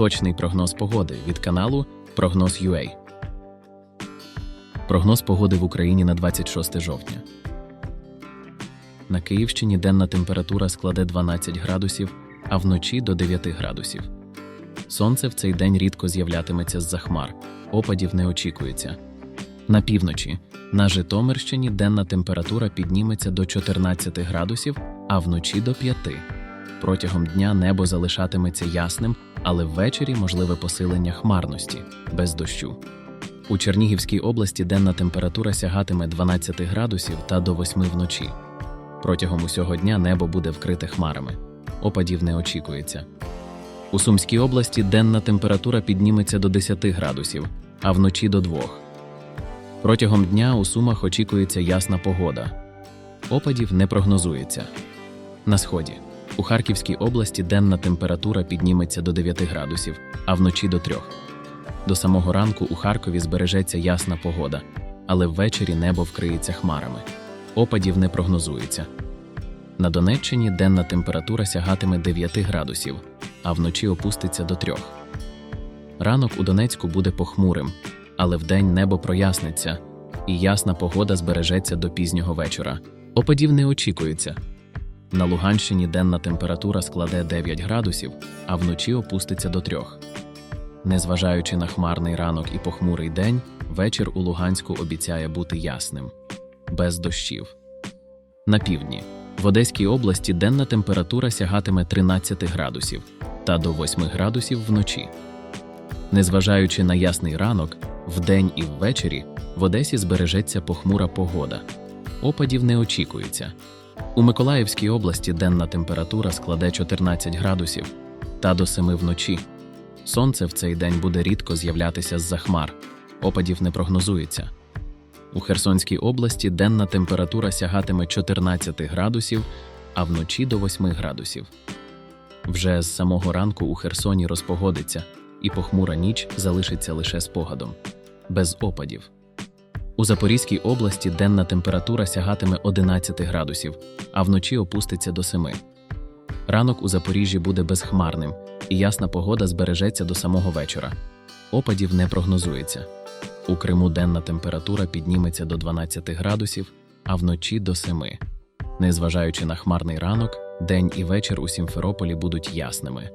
Точний прогноз погоди від каналу Прогноз UA. Прогноз погоди в Україні на 26 жовтня. На Київщині денна температура складе 12 градусів, а вночі до 9 градусів. Сонце в цей день рідко з'являтиметься з-за хмар, опадів не очікується. На півночі на Житомирщині денна температура підніметься до 14 градусів, а вночі до 5. Протягом дня небо залишатиметься ясним, але ввечері можливе посилення хмарності без дощу. У Чернігівській області денна температура сягатиме 12 градусів та до 8 вночі. Протягом усього дня небо буде вкрите хмарами. Опадів не очікується. У Сумській області денна температура підніметься до 10 градусів, а вночі до 2. Протягом дня у Сумах очікується ясна погода. Опадів не прогнозується. На сході. У Харківській області денна температура підніметься до 9 градусів, а вночі до 3. До самого ранку у Харкові збережеться ясна погода, але ввечері небо вкриється хмарами. Опадів не прогнозується. На Донеччині денна температура сягатиме 9 градусів, а вночі опуститься до 3. Ранок у Донецьку буде похмурим, але вдень небо проясниться, і ясна погода збережеться до пізнього вечора. Опадів не очікується. На Луганщині денна температура складе 9 градусів, а вночі опуститься до 3. Незважаючи на хмарний ранок і похмурий день, вечір у Луганську обіцяє бути ясним, без дощів. На півдні в Одеській області денна температура сягатиме 13 градусів та до 8 градусів вночі. Незважаючи на ясний ранок, вдень і ввечері в Одесі збережеться похмура погода. Опадів не очікується. У Миколаївській області денна температура складе 14 градусів та до 7 вночі. Сонце в цей день буде рідко з'являтися з-за хмар, опадів не прогнозується. У Херсонській області денна температура сягатиме 14 градусів, а вночі до 8 градусів. Вже з самого ранку у Херсоні розпогодиться, і похмура ніч залишиться лише спогадом, без опадів. У Запорізькій області денна температура сягатиме 11 градусів, а вночі опуститься до 7. Ранок у Запоріжжі буде безхмарним, і ясна погода збережеться до самого вечора. Опадів не прогнозується. У Криму денна температура підніметься до 12 градусів, а вночі до 7. Незважаючи на хмарний ранок, день і вечір у Сімферополі будуть ясними.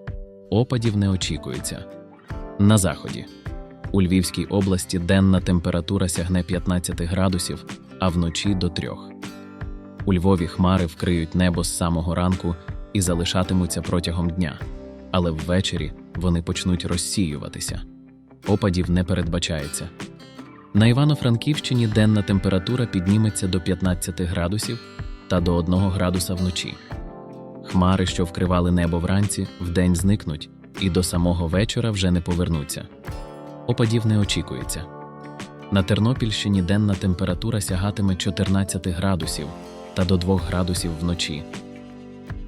Опадів не очікується. На заході. У Львівській області денна температура сягне 15 градусів, а вночі до 3. У Львові хмари вкриють небо з самого ранку і залишатимуться протягом дня, але ввечері вони почнуть розсіюватися. Опадів не передбачається. На Івано-Франківщині денна температура підніметься до 15 градусів та до 1 градуса вночі. Хмари, що вкривали небо вранці, вдень зникнуть і до самого вечора вже не повернуться. Опадів не очікується. На Тернопільщині денна температура сягатиме 14 градусів та до 2 градусів вночі.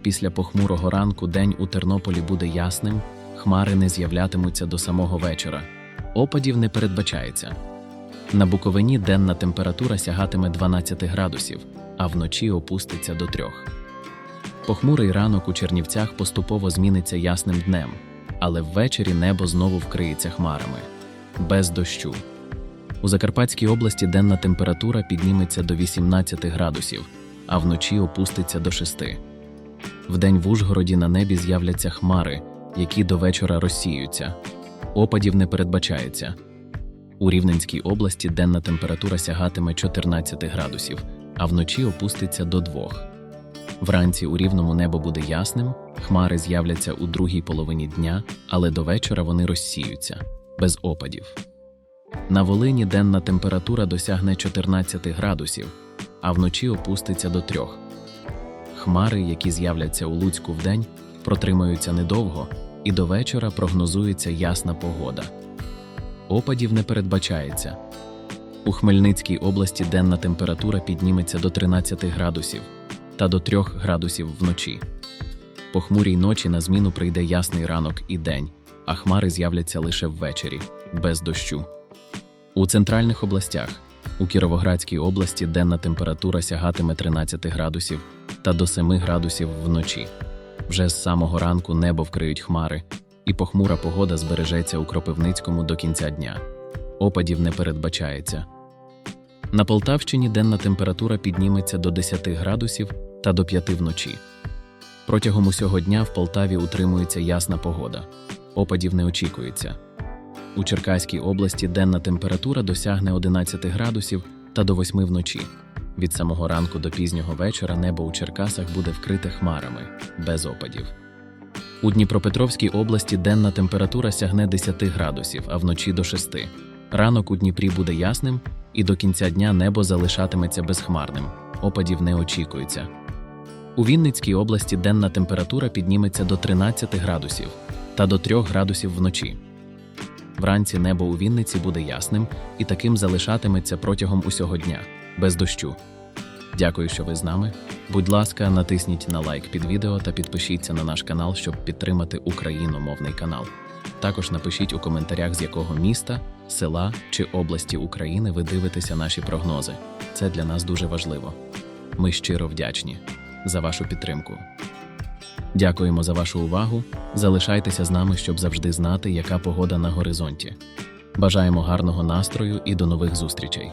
Після похмурого ранку день у Тернополі буде ясним, хмари не з'являтимуться до самого вечора. Опадів не передбачається. На Буковині денна температура сягатиме 12 градусів, а вночі опуститься до 3. Похмурий ранок у Чернівцях поступово зміниться ясним днем, але ввечері небо знову вкриється хмарами. Без дощу. У Закарпатській області денна температура підніметься до 18 градусів, а вночі опуститься до 6. Вдень в Ужгороді на небі з'являться хмари, які до вечора розсіються. Опадів не передбачається. У Рівненській області денна температура сягатиме 14 градусів, а вночі опуститься до 2. Вранці у рівному небо буде ясним, хмари з'являться у другій половині дня, але до вечора вони розсіються без опадів. На Волині денна температура досягне 14 градусів, а вночі опуститься до 3. Хмари, які з'являться у Луцьку вдень, протримаються недовго, і до вечора прогнозується ясна погода. Опадів не передбачається. У Хмельницькій області денна температура підніметься до 13 градусів та до 3 градусів вночі. По хмурій ночі на зміну прийде ясний ранок і день, а хмари з'являться лише ввечері, без дощу. У центральних областях у Кіровоградській області денна температура сягатиме 13 градусів та до 7 градусів вночі. Вже з самого ранку небо вкриють хмари, і похмура погода збережеться у Кропивницькому до кінця дня. Опадів не передбачається. На Полтавщині денна температура підніметься до 10 градусів та до 5 вночі. Протягом усього дня в Полтаві утримується ясна погода. Опадів не очікується. У Черкаській області денна температура досягне 11 градусів та до 8 вночі. Від самого ранку до пізнього вечора небо у Черкасах буде вкрите хмарами, без опадів. У Дніпропетровській області денна температура сягне 10 градусів, а вночі до 6. Ранок у Дніпрі буде ясним, і до кінця дня небо залишатиметься безхмарним. Опадів не очікується. У Вінницькій області денна температура підніметься до 13 градусів та до 3 градусів вночі. Вранці небо у Вінниці буде ясним і таким залишатиметься протягом усього дня, без дощу. Дякую, що ви з нами. Будь ласка, натисніть на лайк під відео та підпишіться на наш канал, щоб підтримати україномовний канал. Також напишіть у коментарях, з якого міста, села чи області України ви дивитеся наші прогнози. Це для нас дуже важливо. Ми щиро вдячні за вашу підтримку. Дякуємо за вашу увагу. Залишайтеся з нами, щоб завжди знати, яка погода на горизонті. Бажаємо гарного настрою і до нових зустрічей.